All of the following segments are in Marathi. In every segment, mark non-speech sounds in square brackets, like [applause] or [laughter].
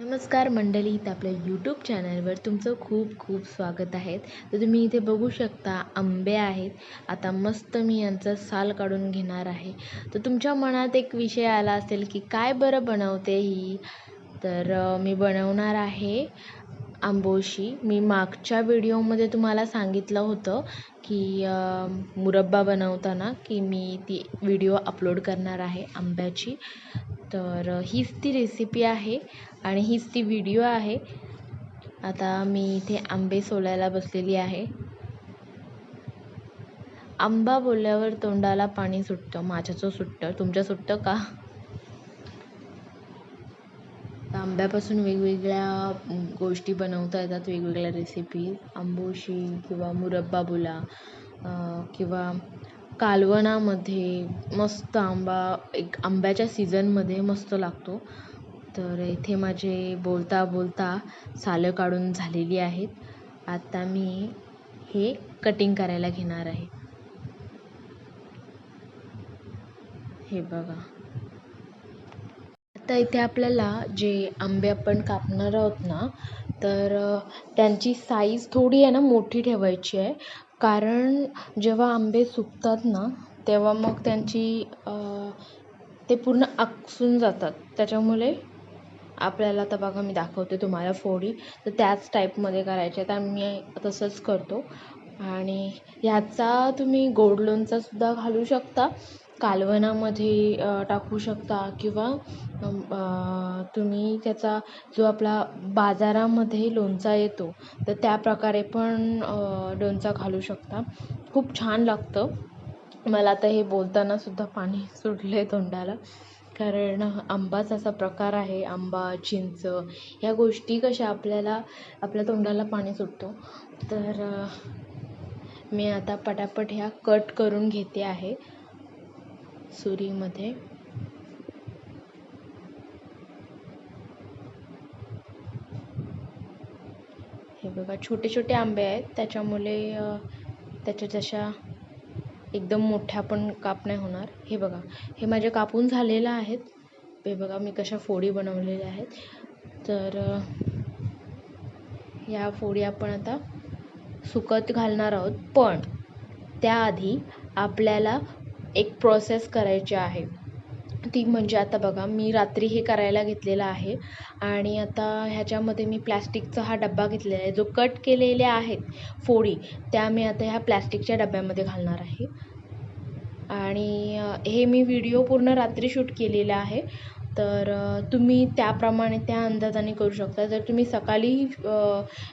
नमस्कार मंडळी इथं आपल्या यूट्यूब चॅनलवर तुमचं खूप खूप स्वागत आहे. तर तुम्ही इथे बघू शकता आंबे आहेत. आता मस्त मी यांचं साल काढून घेणार आहे. तर तुमच्या मनात एक विषय आला असेल की काय बरं बनवते ही? तर मी बनवणार आहे आंबोशी. मी मागच्या व्हिडिओमध्ये तुम्हाला सांगितलं होतं की मुरब्बा बनवताना की मी ती व्हिडिओ अपलोड करणार आहे आंब्याची. तर हीच ती रेसिपी आहे आणि हीच ती व्हिडिओ आहे. आता मी इथे आंबे सोलायला बसलेली आहे. आंबा बोलल्यावर तोंडाला पाणी सुटतं माझ्याचं सुटतं. तुमचं सुटतं का? आंब्यापासून वेगवेगळ्या गोष्टी बनवता येतात वेगवेगळ्या रेसिपी आंबोशी किंवा मुरब्बा बोला किंवा कालवणामध्ये मस्त आंबा एक आंब्याच्या सीझनमध्ये मस्त लागतो. तर इथे माझे बोलता बोलता सालं काढून झालेली आहेत. आता मी हे कटिंग करायला घेणार आहे. हे बघा. आता इथे आपल्याला जे आंबे आपण कापणार आहोत ना तर त्यांची साईज थोडी आहे ना मोठी ठेवायची आहे. कारण जेव्हा आंबे सुकतात ना तेव्हा मग त्यांची ते पूर्ण आकसून जातात. त्याच्यामुळे आपल्याला आता बघा मी दाखवते तुम्हाला फोडी. तर त्याच टाईपमध्ये करायच्या तर मी तसंच करतो. आणि ह्याचा तुम्ही गोड लोणचासुद्धा घालू शकता. कालवणामध्ये टाकू शकता किंवा तुम्ही त्याचा जो आपला बाजारामध्ये लोणचा येतो तर त्या प्रकारे पण लोणचा घालू शकता. खूप छान लागतं. मला आता हे बोलताना सुद्धा पाणी [laughs] सुटलं आहे तोंडाला. कारण आंबाच असा प्रकार आहे आंबा चिंच ह्या गोष्टी कशा आपल्याला आपल्या तोंडाला पाणी सुटतो. तर मी आता पटापट ह्या कट करून घेते आहे. सुरीमध्ये. हे बघा छोटे छोटे आंबे आहेत. त्याच्यामुळे त्याच्या जशा एकदम मोठ्या पण काप नाही होणार. हे बघा हे माझे कापून झालेलं आहेत. हे बघा मी कशा फोडी बनवलेल्या आहेत. तर या फोडी आपण आता सुकत घालणार आहोत. पण त्याआधी आपल्याला एक प्रोसेस करायची आहे. ती म्हणजे आता बघा मी रात्री हे करायला घेतलेलं आहे आणि आता ह्याच्यामध्ये मी प्लॅस्टिकचा हा डब्बा घेतलेला आहे. जो कट केलेल्या आहेत फोडी त्या मी आता ह्या प्लॅस्टिकच्या डब्यामध्ये घालणार आहे. आणि हे मी व्हिडिओ पूर्ण रात्री शूट केलेला आहे. तर तुम्ही त्याप्रमाणे त्या अंदाजाने करू शकता. जर तुम्ही सकाळी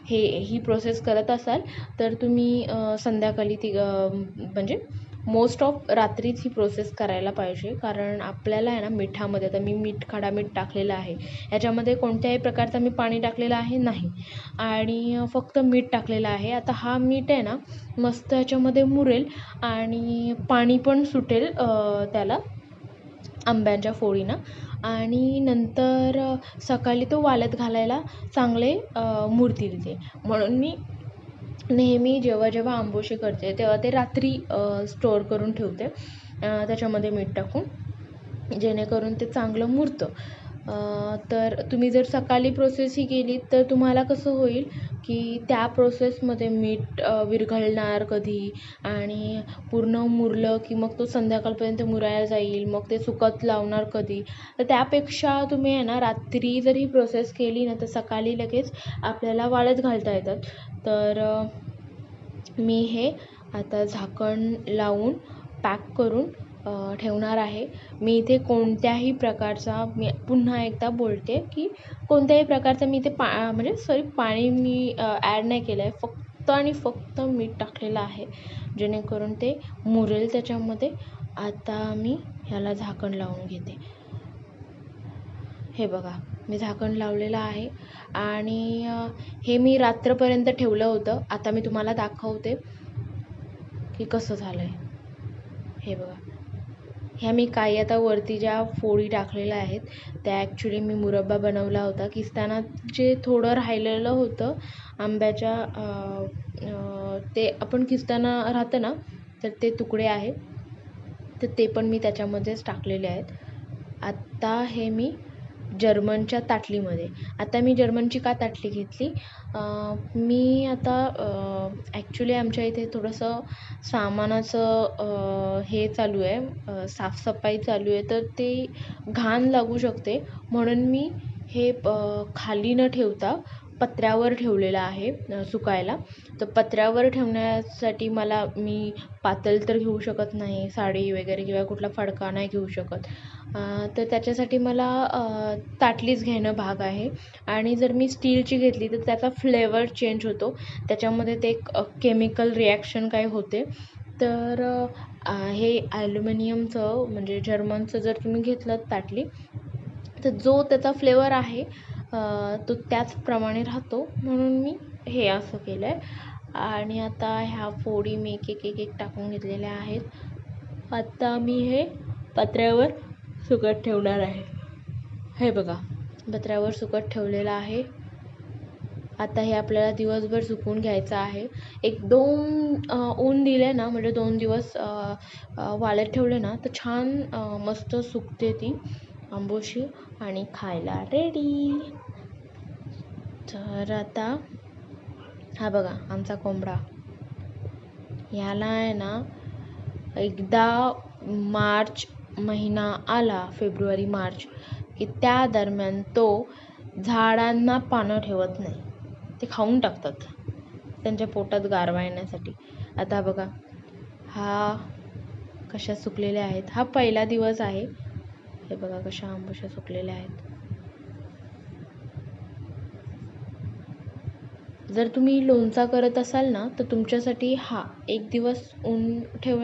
हे ही प्रोसेस करत असाल तर तुम्ही संध्याकाळी ती म्हणजे मोस्ट ऑफ रात्रीच ही प्रोसेस करायला पाहिजे. कारण आपल्याला आहे ना मिठामध्ये आता मी मीठ खडा मीठ टाकलेलं आहे. याच्यामध्ये कोणत्याही प्रकारचं मी पाणी टाकलेलं आहे नाही. आणि फक्त मीठ टाकलेलं आहे. आता हा मीठ आहे ना मस्त याच्यामध्ये मुरेल आणि पाणी पण सुटेल त्याला आंब्यांच्या फोडीनं. आणि नंतर सकाळी तो वाळत घालायला चांगले मुरतील ते म्हणून मी नेहमी जेव्हा जेव्हा आंबोशी करते तेव्हा ते रात्री स्टोअर करून ठेवते. त्याच्यामध्ये मीठ टाकून. जेणेकरून ते चांगलं मुरतं. तर तुम्ही जर सकाळी प्रोसेस ही केली तर तुम्हाला कसं होईल की त्या प्रोसेसमध्ये मीठ विरघळणार कधी? आणि पूर्ण मुरलं की मग तो संध्याकाळपर्यंत मुरायला जाईल मग ते सुकत लावणार कधी? तर त्यापेक्षा तुम्ही आहे ना रात्री जर ही प्रोसेस केली ना तर सकाळी लगेच आपल्याला वाळत घालता येतात. तर मी हे आता झाकण लावून पॅक करून ठेवणार आहे. मी इथे कोणत्याही प्रकारचा मी पुन्हा एकदा बोलते की कोणत्याही प्रकारचं मी इथे पा म्हणजे सॉरी पाणी मी ॲड नाही केलं आहे. फक्त आणि फक्त मीठ टाकलेलं आहे. जेणेकरून ते मुरेल त्याच्यामध्ये. आता मी ह्याला झाकण लावून घेते. हे बघा मी झाकण लावलेलं आहे. आणि हे मी रात्रपर्यंत ठेवलं होतं. आता मी तुम्हाला दाखवते की कसं झालं आहे हे बघा. ह्या मी काही आता वरती ज्या फोडी टाकलेल्या आहेत त्या ॲक्च्युली मी मुरब्बा बनवला होता. किसताना जे थोडं राहिलेलं होतं आंब्याच्या ते आपण किसताना राहतं ना तर ते तुकडे आहेत तर ते पण मी त्याच्यामध्येच टाकलेले आहेत. आत्ता हे मी जर्मनच्या ताटलीमध्ये. आता मी जर्मनची का ताटली घेतली? मी आता ॲक्च्युली आमच्या इथे थोडंसं सामानाचं हे चालू आहे. साफसफाई चालू आहे. तर ते घाण लागू शकते. म्हणून मी हे खाली न ठेवता पत्र्यावर ठेवलेलं आहे सुकायला. तर पत्र्यावर ठेवण्यासाठी मला मी पातेलं तर घेऊ शकत नाही साडी वगैरे किंवा कुठला फडका नाही घेऊ शकत. तर त्याच्यासाठी मला ताटलीच घेणं भाग आहे. आणि जर मी स्टीलची घेतली तर त्याचा फ्लेवर चेंज होतो. त्याच्यामध्ये ते एक केमिकल रिॲक्शन काय होते. तर हे ॲल्युमिनियमचं म्हणजे जर्मनचं जर तुम्ही घेतलंत ताटली तर जो त्याचा फ्लेवर आहे तो त्याचप्रमाणे राहतो. म्हणून मी हे असं केलं आहे आणि आता ह्या फोडी मी एक एक एक एक टाकून घेतलेल्या आहेत. आत्ता मी हे पत्र्यावर सुकत ठेवणार आहे. हे बघा. बत्र्यावर सुकत ठेवलेलं आहे. आता हे आपल्याला दिवसभर सुकून घ्यायचं आहे. एक दोन ऊन दिले ना म्हणजे दोन दिवस वाळत ठेवले ना तर छान मस्त सुकते ती आंबोशी आणि खायला रेडी तर आता हा बघा आमचा कोंबडा. ह्याला आहे ना एकदा मार्च महिना आला फेब्रुवारी मार्च की त्या दरम्यान तो झाडांना पानं ठेवत नाही. ते खाऊन टाकतात. त्यांच्या पोटात गारवा येण्यासाठी. आता बघा हा कशा सुकलेल्या आहेत? हा पहिला दिवस आहे. हे बघा कशा आंबोशा सुकलेल्या आहेत. जर तुम्ही लोणचा करत असाल ना तर तुमच्यासाठी हा एक दिवस ऊन ठेव